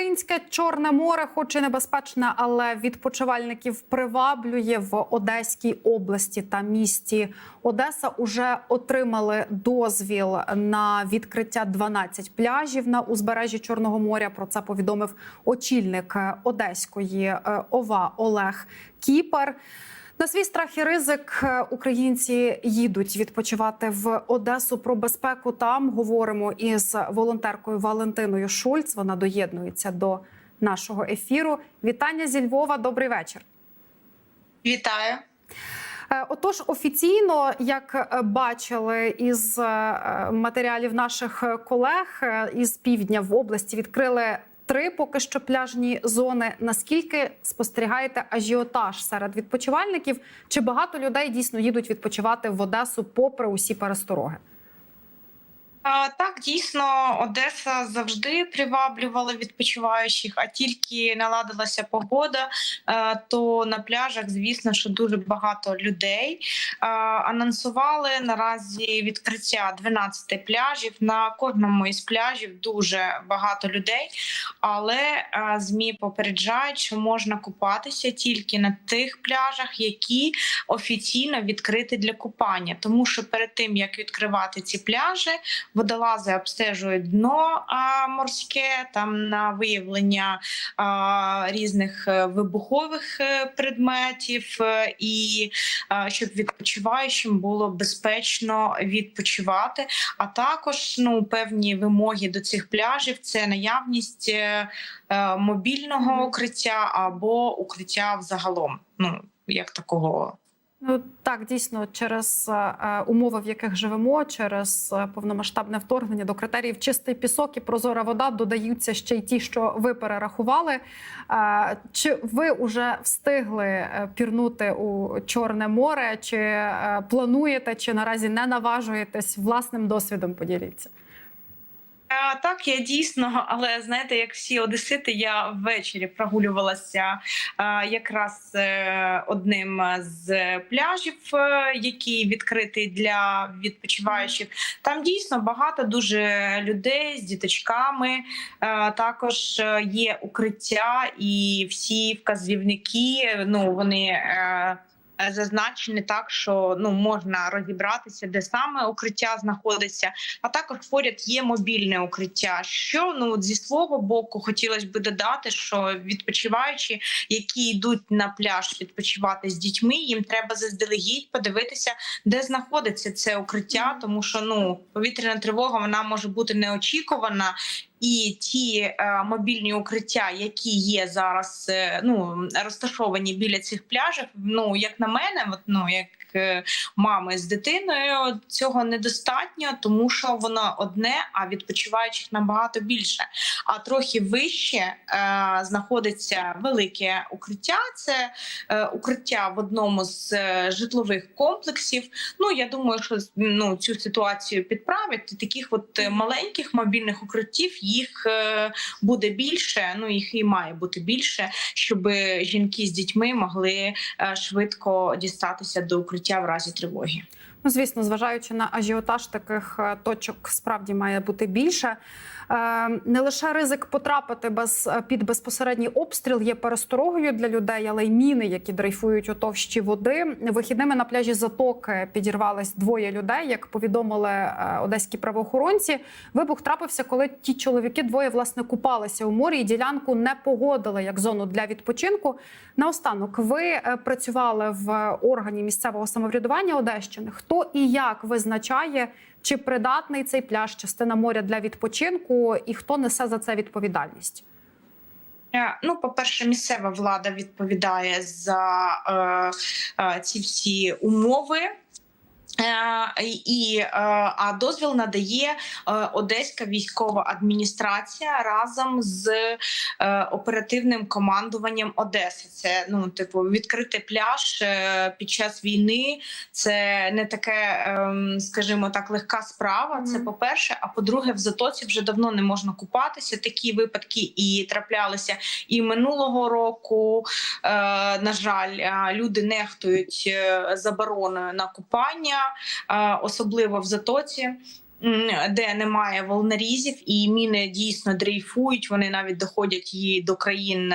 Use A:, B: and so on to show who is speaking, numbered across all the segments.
A: Українське Чорне море, хоч і небезпечне, але відпочивальників приваблює в Одеській області та місті Одеса. Уже отримали дозвіл на відкриття 12 пляжів на узбережжі Чорного моря. Про це повідомив очільник Одеської е, ОВА Олег Кіпер. На свій страх і ризик е, українці їдуть відпочивати в Одесу. Про безпеку там говоримо із волонтеркою Валентиною Шульц. Вона доєднується до нашого ефіру. Вітання зі Львова. Добрий вечір.
B: Вітаю.
A: Е, Отож, офіційно, як е, бачили із матеріалів наших колег із півдня в області, відкрили три поки що пляжні зони. Наскільки спостерігаєте ажіотаж серед відпочивальників? Чи багато людей дійсно їдуть відпочивати в Одесу попри усі перестороги?
B: Так, дійсно, Одеса завжди приваблювала відпочиваючих, а тільки наладилася погода, е, то на пляжах, звісно, що дуже багато людей. Е, Анонсували наразі відкриття 12 пляжів. На кожному із пляжів дуже багато людей, але е, ЗМІ попереджають, що можна купатися тільки на тих пляжах, які офіційно відкриті для купання, тому що перед тим як відкривати ці пляжі. Водолази обстежують дно морське там на виявлення різних е, вибухових е, предметів, е, і щоб відпочиваючим було безпечно відпочивати. А також ну певні вимоги до цих пляжів це наявність мобільного укриття або укриття взагалом. Ну як такого
A: Ну так дійсно через е, умови, в яких живемо, через е, повномасштабне вторгнення до критеріїв чистий пісок і прозора вода додаються ще й ті, що ви перерахували. Е, чи ви вже встигли е, пірнути у Чорне море? Чи е, плануєте, чи наразі не наважуєтесь власним досвідом? Поділіться.
B: Так, я дійсно, але знаєте, як всі одесити, я ввечері прогулювалася якраз е, одним з пляжів, е, який відкритий для відпочиваючих. Там дійсно багато дуже людей з діточками. Е, Також є укриття і всі вказівники. Ну вони. Зазначені так, що ну можна розібратися, де саме укриття знаходиться. А також поряд є мобільне укриття. Що ну от зі свого боку хотілося б додати, що відпочиваючі, які йдуть на пляж відпочивати з дітьми, їм треба заздалегідь подивитися, де знаходиться це укриття, тому що ну повітряна тривога вона може бути неочікувана. І ті е, мобільні укриття, які є зараз, е, ну розташовані біля цих пляжів. Ну як на мене, от, ну як мами з дитиною, цього недостатньо, тому що воно одне, а відпочиваючих набагато більше. А трохи вище е, знаходиться велике укриття. Це е, укриття в одному з е, житлових комплексів. Ну я думаю, що ну цю ситуацію підправить. Таких от е, маленьких мобільних укриттів їх е, буде більше. Ну їх і має бути більше, щоб жінки з дітьми могли е, швидко дістатися до укриття в разі тривоги.
A: Ну, звісно, зважаючи на ажіотаж, таких е, точок справді має бути більше. Е, Не лише ризик потрапити без е, під безпосередній обстріл є пересторогою для людей, але й міни, які дрейфують у товщі води. Вихідними на пляжі Затоки підірвались двоє людей. Як повідомили одеські правоохоронці, вибух трапився, коли ті чоловіки двоє власне купалися у морі і ділянку не погодили як зону для відпочинку. Наостанок, ви працювали в органі місцевого самоврядування Одещини. Хто і як визначає, чи придатний цей пляж, частина моря для відпочинку, і хто несе за це відповідальність?
B: Е, Ну, по-перше, місцева влада відповідає за е, е, ці всі умови. Е, І е, а дозвіл надає е, Одеська військова адміністрація разом з оперативним командуванням Одеси. Це ну, типу, відкрити пляж під час війни. Це не таке, ем, скажімо так, легка справа. Це по перше. А по-друге, в затоці вже давно не можна купатися. Такі випадки і траплялися і минулого року. На жаль, люди нехтують забороною на купання, особливо в затоці. де немає волнорізів, і міни дійсно дрейфують. Вони навіть доходять і до країн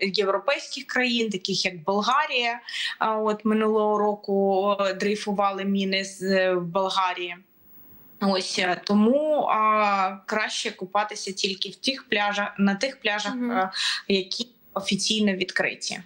B: європейських країн, таких як Болгарія. От минулого року дрейфували міни з е, Болгарії. Ось е, тому а, краще купатися тільки в тих пляжах на тих пляжах, е, які офіційно відкриті.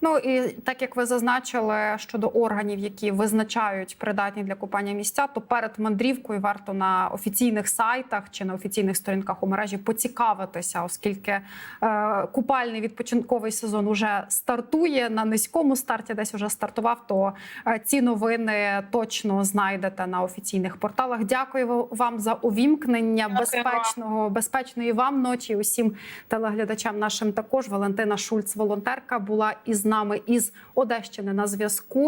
A: Ну і так як ви зазначили щодо органів, які визначають придатні для купання місця, то перед мандрівкою варто на офіційних сайтах чи на офіційних сторінках у мережі поцікавитися, оскільки е, купальний відпочинковий сезон уже стартує на низькому старті, десь вже стартував. То е, ці новини точно знайдете на офіційних порталах. Дякую вам за увімкнення
B: Дякую
A: безпечного, безпечної вам ночі. Усім телеглядачам нашим також Валентина Шульц, волонтерка, була із нами із Одещини на зв'язку.